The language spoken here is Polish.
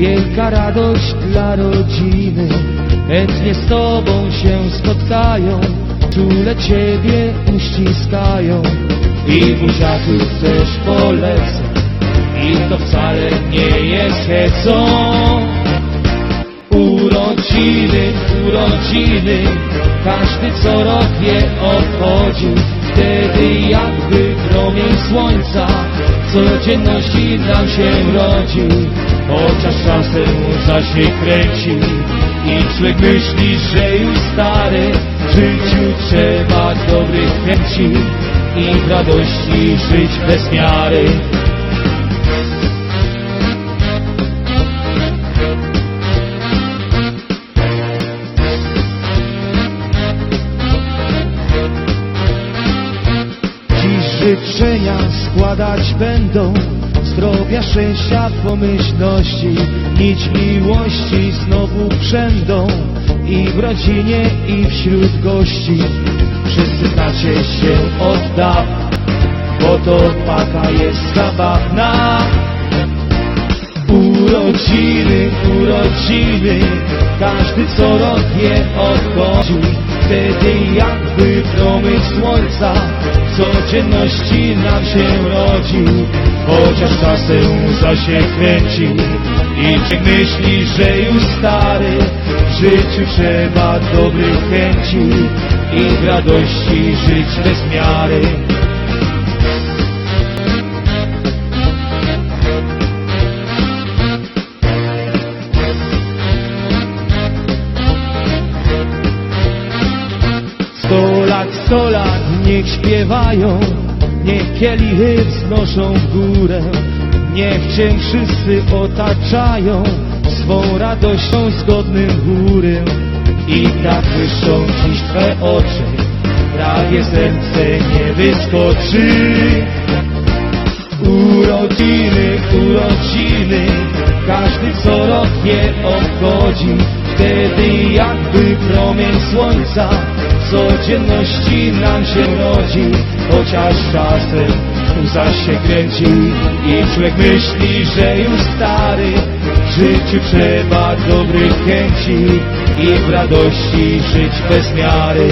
Wielka radość dla rodziny, chętnie z Tobą się spotkają, czule Ciebie uściskają. I buziaków też polecę i to wcale nie jest hecą. Urodziny, urodziny, każdy co rok je obchodzi, wtedy jakby promień słońca, codzienności nam się rodzi, chociaż czasem łza się kręci i człowiek myśli, że już stary, w życiu trzeba dobrych chęci i w radości żyć bez miary. Życzenia składać będą Zdrowia, szczęścia, pomyślności Nić miłości znowu przędą I w rodzinie, i wśród gości Wszyscy znacie się od dawna Bo to paka jest zabawna Urodziny, urodziny, każdy co rok je obchodzi. Wtedy jakby promyk słońca codzienności nam się rodzi. Chociaż czasem łza się kręci i człowiek myśli, że już stary. W życiu trzeba dobrych chęci i w radości żyć bez miary. Śpiewają, niech kielichy wznoszą w górę, niech Cię wszyscy otaczają swą radością zgodnym chórem. I tak błyszczą dziś Twe oczy, prawie serce nie wyskoczy. Urodziny, urodziny, każdy co rok je obchodzi. Wtedy jakby promień słońca codzienności nam się rodzi. Chociaż czasem łza się kręci i człowiek myśli, że już stary. W życiu trzeba dobrych chęci i w radości żyć bez miary.